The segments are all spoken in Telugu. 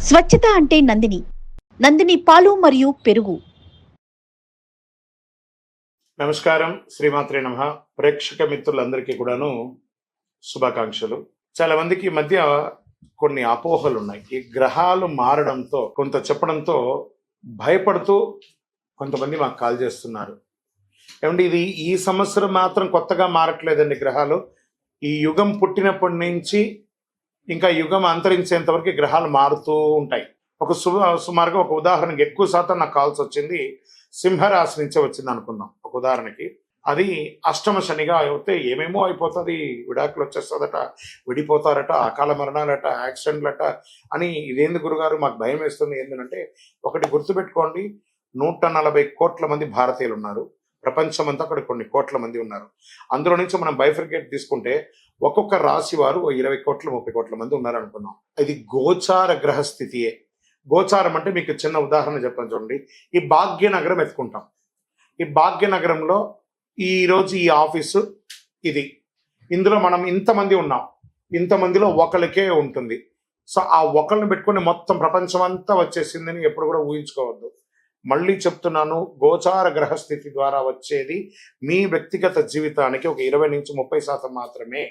స్వచ్ఛత అంటే నందిని. నందిని పాలు మరియు పెరుగు. నమస్కారం శ్రీమాత్రే నమ. ప్రేక్షక మిత్రులందరికీ కూడాను శుభాకాంక్షలు. చాలా మందికి ఈ మధ్య కొన్ని అపోహలు ఉన్నాయి. ఈ గ్రహాలు మారడంతో కొంత చెప్పడంతో భయపడుతూ కొంతమంది మాకు కాల్ చేస్తున్నారు. ఏమంటే ఇది ఈ సంవత్సరం మాత్రం కొత్తగా మారట్లేదండి గ్రహాలు? ఈ యుగం పుట్టినప్పటి నుంచి ఇంకా యుగం అంతరించేంత వరకు గ్రహాలు మారుతూ ఉంటాయి. ఒక సు సుమారుగా ఒక ఉదాహరణకి ఎక్కువ శాతం నాకు కాల్స్ వచ్చింది సింహరాశి నుంచే వచ్చింది అనుకుందాం. ఒక ఉదాహరణకి. అది అష్టమ శనిగా అయితే ఏమేమో అయిపోతుంది విడాకులు వచ్చేస్తుందట విడిపోతారట అకాల మరణాలట యాక్సిడెంట్లట అని ఇదేంది గురుగారు? మాకు భయం వేస్తుంది. ఏంటంటే ఒకటి గుర్తుపెట్టుకోండి నూట నలభై కోట్ల మంది భారతీయులు ఉన్నారు. ప్రపంచమంతా అక్కడ కొన్ని కోట్ల మంది ఉన్నారు. అందులో నుంచి మనం బైఫర్గేట్ తీసుకుంటే ఒక్కొక్క రాశి వారు ఓ ఇరవై కోట్ల ముప్పై కోట్ల మంది ఉన్నారనుకున్నాం. ఇది గోచార గ్రహ స్థితియే గోచారం అంటే మీకు చిన్న ఉదాహరణ చెప్తాను చూడండి. ఈ భాగ్యనగరం ఎత్తుకుంటాం. ఈ భాగ్యనగరంలో ఈరోజు ఈ ఆఫీసు ఇది. ఇందులో మనం ఇంతమంది ఉన్నాం. ఇంతమందిలో ఒకరికే ఉంటుంది. సో ఆ ఒకరిని పెట్టుకుని మొత్తం ప్రపంచం అంతా వచ్చేసిందని ఎప్పుడు కూడా ఊహించుకోవద్దు. మళ్ళీ చెప్తున్నాను గోచార గ్రహ స్థితి ద్వారా వచ్చేది మీ వ్యక్తిగత జీవితానికి ఒక ఇరవై నుంచి ముప్పై శాతం మాత్రమే.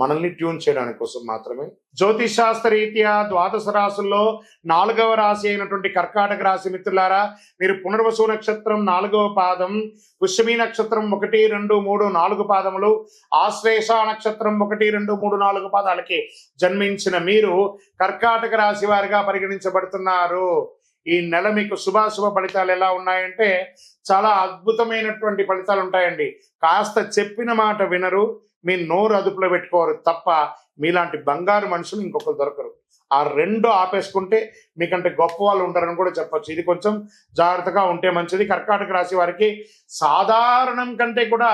మనల్ని ట్యూన్ చేయడానికి కోసం మాత్రమే. జ్యోతిష్ శాస్త్ర రీత్యా ద్వాదశ రాశుల్లో నాలుగవ రాశి అయినటువంటి కర్కాటక రాశి మిత్రులారా మీరు పునర్వసు నక్షత్రం నాలుగవ పాదం పుష్యమి నక్షత్రం ఒకటి రెండు మూడు నాలుగు పాదములు ఆశ్లేష నక్షత్రం ఒకటి రెండు మూడు నాలుగు పాదాలకి జన్మించిన మీరు కర్కాటక రాశి వారిగా పరిగణించబడుతున్నారు. ఈ నెల మీకు శుభాశుభ ఫలితాలు ఎలా ఉన్నాయంటే చాలా అద్భుతమైనటువంటి ఫలితాలు ఉంటాయండి. కాస్త చెప్పిన మాట వినరు మీ నోరు అదుపులో పెట్టుకోరు తప్ప మీలాంటి బంగారు మనుషులు ఇంకొకరు దొరకరు. ఆ రెండు ఆపేసుకుంటే మీకంటే గొప్ప వాళ్ళు ఉంటారని కూడా చెప్పొచ్చు. ఇది కొంచెం జాగ్రత్తగా ఉంటే మంచిది. కర్కాటక రాశి వారికి సాధారణం కంటే కూడా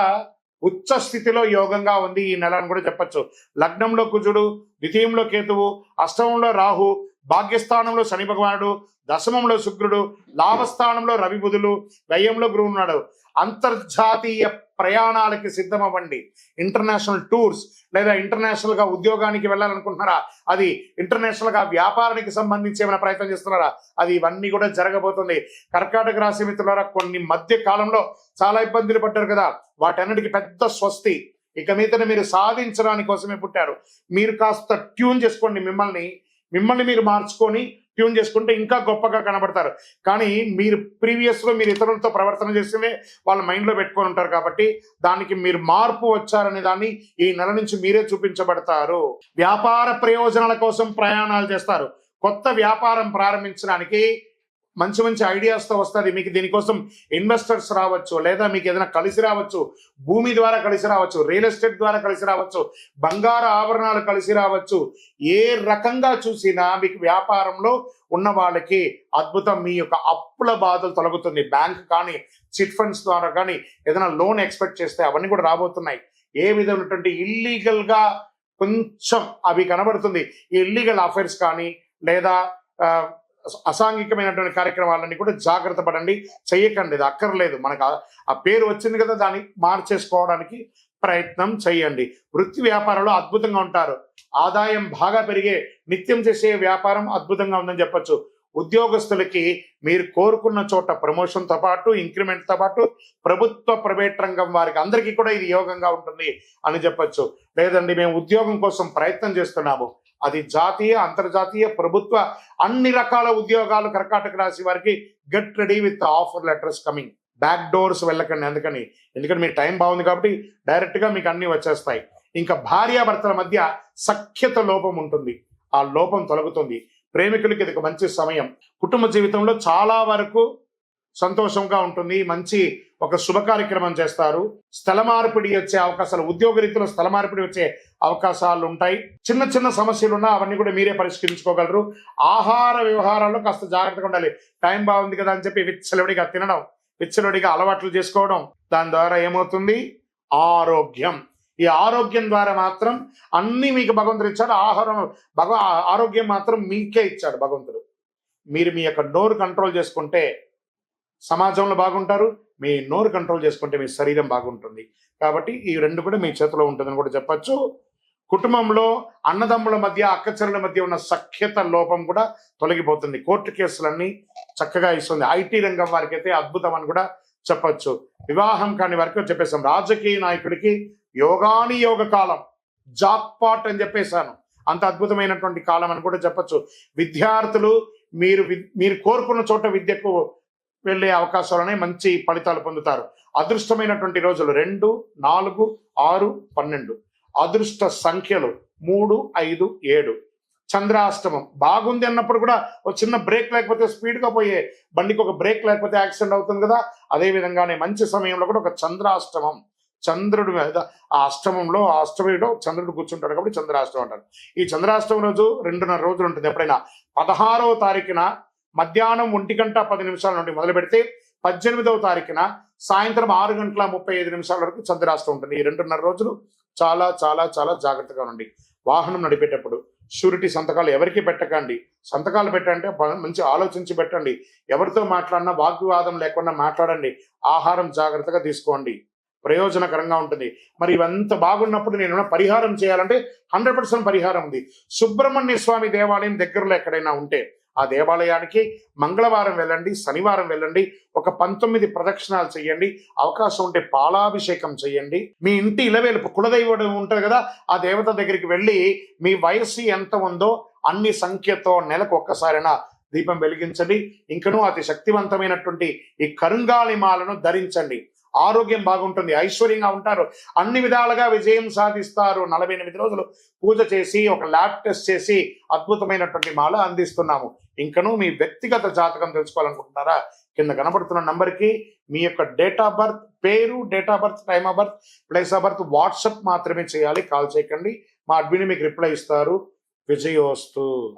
ఉచ్చ స్థితిలో యోగంగా ఉంది ఈ నెల అని కూడా చెప్పచ్చు. లగ్నంలో కుజుడు ద్వితీయంలో కేతువు అష్టమంలో రాహు భాగ్యస్థానంలో శని భగవానుడు దశమంలో శుక్రుడు లాభస్థానంలో రవి బుధులు వ్యయంలో గురువు ఉన్నాడు. అంతర్జాతీయ ప్రయాణాలకి సిద్ధమవ్వండి. ఇంటర్నేషనల్ టూర్స్ లేదా ఇంటర్నేషనల్గా ఉద్యోగానికి వెళ్ళాలనుకుంటున్నారా? అది ఇంటర్నేషనల్గా వ్యాపారానికి సంబంధించి ఏమైనా ప్రయత్నం చేస్తున్నారా? అది ఇవన్నీ కూడా జరగబోతుంది. కర్కాటక రాశి మిత్రులారా కొన్ని మధ్య కాలంలో చాలా ఇబ్బందులు పడ్డారు కదా. వాటన్నిటికీ పెద్ద స్వస్తి. ఇక మీదనే మీరు సాధించడానికి కోసమే పుట్టారు. మీరు కాస్త ట్యూన్ చేసుకోండి మిమ్మల్ని. మిమ్మల్ని మీరు మార్చుకొని ట్యూన్ చేసుకుంటే ఇంకా గొప్పగా కనబడతారు. కానీ మీరు ప్రీవియస్లో మీరు ఇతరులతో ప్రవర్తన చేస్తేనే వాళ్ళ మైండ్లో పెట్టుకొని ఉంటారు కాబట్టి దానికి మీరు మార్పు వచ్చారనే దాన్ని ఈ నెల నుంచి మీరే చూపించబడతారు. వ్యాపార ప్రయోజనాల కోసం ప్రయాణాలు చేస్తారు. కొత్త వ్యాపారం ప్రారంభించడానికి మంచి మంచి ఐడియాస్తో వస్తుంది మీకు దీనికోసం ఇన్వెస్టర్స్ రావచ్చు లేదా మీకు ఏదైనా కలిసి రావచ్చు భూమి ద్వారా కలిసి రావచ్చు రియల్ ఎస్టేట్ ద్వారా కలిసి రావచ్చు బంగారు ఆభరణాలు కలిసి రావచ్చు ఏ రకంగా చూసినా మీకు వ్యాపారంలో ఉన్న వాళ్ళకి అద్భుతం మీ యొక్క అప్పుల బాధలు తొలగుతుంది. బ్యాంక్ కానీ చిట్ ఫండ్స్ ద్వారా కానీ ఏదైనా లోన్ ఎక్స్పెక్ట్ చేస్తే అవన్నీ కూడా రాబోతున్నాయి. ఏ విధమైనటువంటి ఇల్లీగల్గా కొంచెం అవి కనబడుతుంది. ఈ ఇల్లీగల్ అఫైర్స్ కానీ లేదా అసాంఘికమైనటువంటి కార్యక్రమాలన్నీ కూడా జాగ్రత్త పడండి. చెయ్యకండి ఇది అక్కర్లేదు. మనకు ఆ- పేరు వచ్చింది కదా దాన్ని మార్చేసుకోవడానికి ప్రయత్నం చేయండి వృత్తి వ్యాపారంలో అద్భుతంగా ఉంటారు. ఆదాయం బాగా పెరిగే నిత్యం చేసే వ్యాపారం అద్భుతంగా ఉందని చెప్పొచ్చు. ఉద్యోగస్తులకి మీరు కోరుకున్న చోట ప్రమోషన్తో పాటు ఇంక్రిమెంట్తో పాటు ప్రభుత్వ ప్రైవేట్ రంగం వారికి అందరికీ కూడా ఇది యోగంగా ఉంటుంది అని చెప్పొచ్చు. లేదండి మేము ఉద్యోగం కోసం ప్రయత్నం చేస్తున్నాము. అది జాతీయ అంతర్జాతీయ ప్రభుత్వ అన్ని రకాల ఉద్యోగాలు కర్కాటక రాశి వారికి get ready with offer letters coming back doors వెళ్ళకండి అందుకని. ఎందుకంటే మీ టైం బాగుంది కాబట్టి డైరెక్ట్గా మీకు అన్ని వచ్చేస్తాయి. ఇంకా భార్యాభర్తల మధ్య సఖ్యత లోపం ఉంటుంది. ఆ లోపం తొలగుతుంది. ప్రేమికులకి ఇది ఒక మంచి సమయం. కుటుంబ జీవితంలో చాలా వరకు సంతోషంగా ఉంటుంది. మంచి ఒక శుభ కార్యక్రమం చేస్తారు. స్థల మార్పిడి వచ్చే అవకాశాలు ఉద్యోగ రీతిలో స్థల మార్పిడి వచ్చే అవకాశాలు ఉంటాయి. చిన్న చిన్న సమస్యలు ఉన్నా అవన్నీ కూడా మీరే పరిష్కరించుకోగలరు. ఆహార వ్యవహారాల్లో కాస్త జాగ్రత్తగా ఉండాలి. టైం బాగుంది కదా అని చెప్పి విచ్చలవిడిగా తినడం విచ్చలవిడిగా అలవాట్లు చేసుకోవడం దాని ద్వారా ఏమవుతుంది? ఆరోగ్యం. ఈ ఆరోగ్యం ద్వారా మాత్రం అన్ని మీకు భగవంతుడు ఇచ్చాడు. ఆహారం భగవ ఆరోగ్యం మాత్రం మీకే ఇచ్చాడు భగవంతుడు. మీరు మీ యొక్క డోర్ కంట్రోల్ చేసుకుంటే సమాజంలో బాగుంటారు మీ నోరు కంట్రోల్ చేసుకుంటే మీ శరీరం బాగుంటుంది. కాబట్టి ఈ రెండు కూడా మీ చేతిలో ఉంటుందని కూడా చెప్పచ్చు. కుటుంబంలో అన్నదమ్ముల మధ్య అక్కచెరుల మధ్య ఉన్న సఖ్యత లోపం కూడా తొలగిపోతుంది. కోర్టు కేసులన్నీ చక్కగా ఇస్తుంది. ఐటీ రంగం వారికి అయితే అద్భుతం అని కూడా చెప్పచ్చు. వివాహం కాని వారికి చెప్పేసాం రాజకీయ నాయకుడికి యోగాని యోగ కాలం జాక్పాట్ అని చెప్పేశాను. అంత అద్భుతమైనటువంటి కాలం అని కూడా చెప్పచ్చు. విద్యార్థులు మీరు వి- మీరు కోరుకున్న చోట విద్యకు వెళ్ళే అవకాశాలనే మంచి ఫలితాలు పొందుతారు. అదృష్టమైనటువంటి రోజులు రెండు నాలుగు ఆరు పన్నెండు. అదృష్ట సంఖ్యలు మూడు ఐదు ఏడు. చంద్రాష్టమం బాగుంది అన్నప్పుడు కూడా ఒక చిన్న బ్రేక్ లేకపోతే స్పీడ్గా పోయే బండికి ఒక బ్రేక్ లేకపోతే యాక్సిడెంట్ అవుతుంది కదా. అదే విధంగానే మంచి సమయంలో కూడా ఒక చంద్రాష్టమం. చంద్రుడి మీద ఆ అష్టమంలో ఆ అష్టమిలో చంద్రుడు కూర్చుంటాడు కాబట్టి చంద్రాష్టమం అంటారు. ఈ చంద్రాష్టమం రోజు రెండున్నర రోజులు ఉంటుంది. ఎప్పుడైనా పదహారవ తారీఖున మధ్యాహ్నం ఒంటి గంట పది నిమిషాల నుండి మొదలు పెడితే పద్దెనిమిదవ తారీఖున సాయంత్రం ఆరు గంటల ముప్పై ఐదు నిమిషాల వరకు చంద్రాస్తం ఉంటుంది. ఈ రెండున్నర రోజులు చాలా చాలా చాలా జాగ్రత్తగా ఉండండి. వాహనం నడిపేటప్పుడు షూరిటీ సంతకాలు ఎవరికి పెట్టకండి. సంతకాలు పెట్టంటే మంచి ఆలోచించి పెట్టండి. ఎవరితో మాట్లాడినా వాగ్వివాదం లేకుండా మాట్లాడండి. ఆహారం జాగ్రత్తగా తీసుకోండి. ప్రయోజనకరంగా ఉంటుంది. మరి ఇవంత బాగున్నప్పుడు నేను పరిహారం చేయాలంటే హండ్రెడ్ పర్సెంట్ పరిహారం ఉంది. సుబ్రహ్మణ్య స్వామి దేవాలయం దగ్గరలో ఎక్కడైనా ఉంటే ఆ దేవాలయానికి మంగళవారం వెళ్ళండి శనివారం వెళ్ళండి ఒక పంతొమ్మిది ప్రదక్షిణాలు చేయండి అవకాశం ఉంటే పాలాభిషేకం చేయండి. మీ ఇంటి ఇలవేలుపు కులదైవం ఉంటుంది కదా ఆ దేవత దగ్గరికి వెళ్ళి మీ వయస్సు ఎంత ఉందో అన్ని సంఖ్యతో నెలకు ఒక్కసారైనా దీపం వెలిగించండి. ఇంకనూ అతి శక్తివంతమైనటువంటి ఈ కరుంగాళిమాలను ధరించండి. ఆరోగ్యం బాగుంటుంది ఐశ్వర్యంగా ఉంటారు. అన్ని విధాలుగా విజయం సాధిస్తారు. నలభై ఎనిమిది రోజులు పూజ చేసి ఒక ల్యాబ్ టెస్ట్ చేసి అద్భుతమైనటువంటి మాల అందిస్తున్నాము. ఇంకనూ మీ వ్యక్తిగత జాతకం తెలుసుకోవాలనుకుంటున్నారా? కింద కనబడుతున్న నంబర్కి మీ యొక్క డేట్ ఆఫ్ బర్త్ పేరు date of birth time of birth place of birth WhatsApp మాత్రమే చేయాలి. కాల్ చేయకండి. మా అడ్మిని మీకు రిప్లై ఇస్తారు. విజయోస్తు.